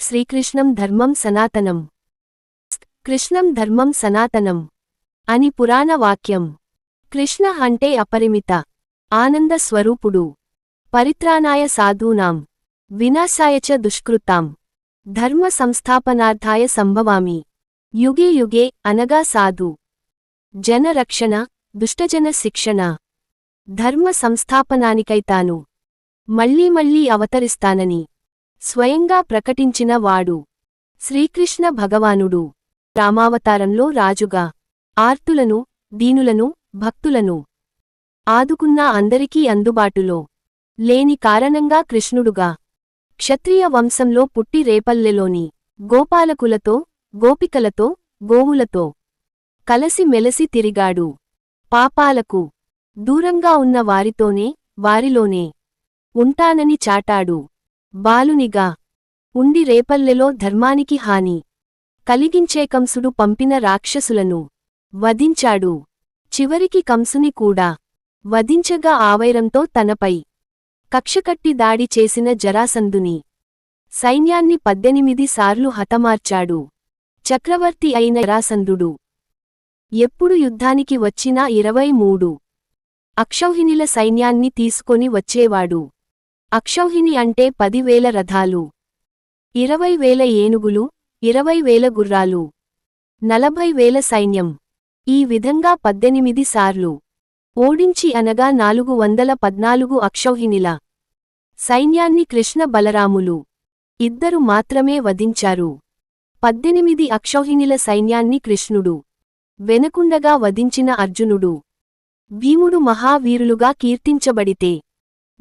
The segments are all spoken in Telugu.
శ్రీకృష్ణం ధర్మం సనాతనం. కృష్ణం ధర్మం సనాతనం. అని పురాణ వాక్యం. కృష్ణ అంటే అపరిమిత ఆనంద స్వరూపుడు. పరిత్రాణాయ సాధూనాం. వినాశాయ చ దుష్కృతాం. ధర్మ సంస్థాపనార్థాయ సంభవామి. యుగే యుగే అనగా సాధు. జనరక్షణ దుష్టజన శిక్షణ. ధర్మ సంస్థాపనానికైతాను మళ్ళీ మళ్ళీ అవతరిస్తానని. స్వయంగా ప్రకటించిన వాడు. శ్రీకృష్ణ భగవానుడు. రామావతారంలో రాజుగా. ఆర్తులను దీనులను భక్తులను ఆదుకున్న అందరికీ అందుబాటులో. లేని కారణంగా కృష్ణుడుగా. క్షత్రియ వంశంలో పుట్టి రేపల్లెలోని గోపాలకులతో గోపికలతో గోవులతో కలసి మెలసి తిరిగాడు. పాపాలకు దూరంగా ఉన్న వారితోనే వారిలోనే ఉంటానని చాటాడు. బాలునిగా. ఉండి రేపల్లెలో ధర్మానికి హాని. కలిగించే కంసుడు పంపిన రాక్షసులను. వధించాడు. చివరికి కంసుని కూడా. వధించగా ఆవైరంతో తనపై. కక్షకట్టి దాడి చేసిన జరాసందుని సైన్యాన్ని పద్దెనిమిది సార్లు హతమార్చాడు. చక్రవర్తి అయిన జరాసందుడు ఎప్పుడు యుద్ధానికి వచ్చినా ఇరవై మూడు. అక్షౌహిణిల సైన్యాన్ని తీసుకొని వచ్చేవాడు. అక్షౌహిణి అంటే పదివేల రథాలు. ఇరవై వేల ఏనుగులు ఇరవై వేల గుర్రాలు. నలభై వేల సైన్యం. ఈ విధంగా పద్దెనిమిది సార్లు. ఓడించి అనగా నాలుగు వందల పద్నాలుగు అక్షౌహిణిల. సైన్యాన్ని కృష్ణ బలరాములు. ఇద్దరు మాత్రమే వధించారు. పద్దెనిమిది అక్షౌహిణిల సైన్యాన్ని కృష్ణుడు. వెనకుండగా వధించిన అర్జునుడు. భీముడు మహావీరులుగా కీర్తించబడితే.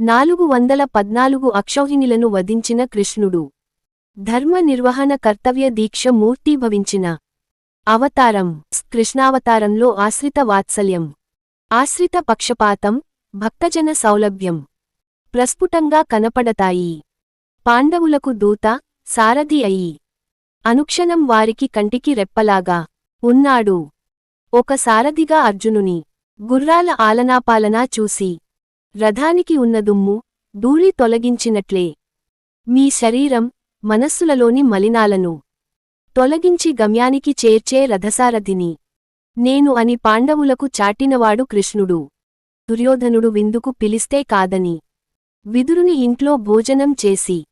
నాలుగు వందల పద్నాలుగు అక్షౌహిణిలను వధించిన కృష్ణుడు. ధర్మ నిర్వహణ కర్తవ్య దీక్ష మూర్తీభవించిన అవతారం. కృష్ణావతారంలో ఆశ్రిత వాత్సల్యం. ఆశ్రిత పక్షపాతం. భక్తజన సౌలభ్యం. ప్రస్ఫుటంగా కనపడతాయి. పాండవులకు దూత సారథి అయి. అనుక్షణం వారికి కంటికి రెప్పలాగా. ఉన్నాడు. ఒక సారథిగా అర్జునుని. గుర్రాల ఆలనాపాలనా చూసి. రథానికి ఉన్న దుమ్ము ధూళి తొలగించినట్లే. మీ శరీరం మనస్సులలోని మలినాలను తొలగించి గమ్యానికి చేర్చే రథసారథిని. నేను అని పాండవులకు చాటినవాడు కృష్ణుడు. దుర్యోధనుడు విందుకు పిలిస్తే కాదని. విదురుని ఇంట్లో భోజనం చేసి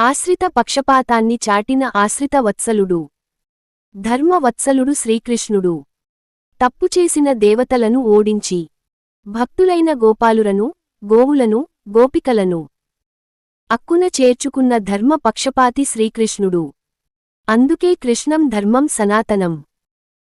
ఆశ్రిత పక్షపాతాన్ని చాటిన ఆశ్రిత వత్సలుడు. ధర్మవత్సలుడు శ్రీకృష్ణుడు. తప్పుచేసిన దేవతలను ఓడించి. భక్తులైన గోపాలురను గోవులను గోపికలను. అక్కున చేర్చుకున్న ధర్మ పక్షపాతి శ్రీకృష్ణుడు. అందుకే కృష్ణం ధర్మం సనాతనం.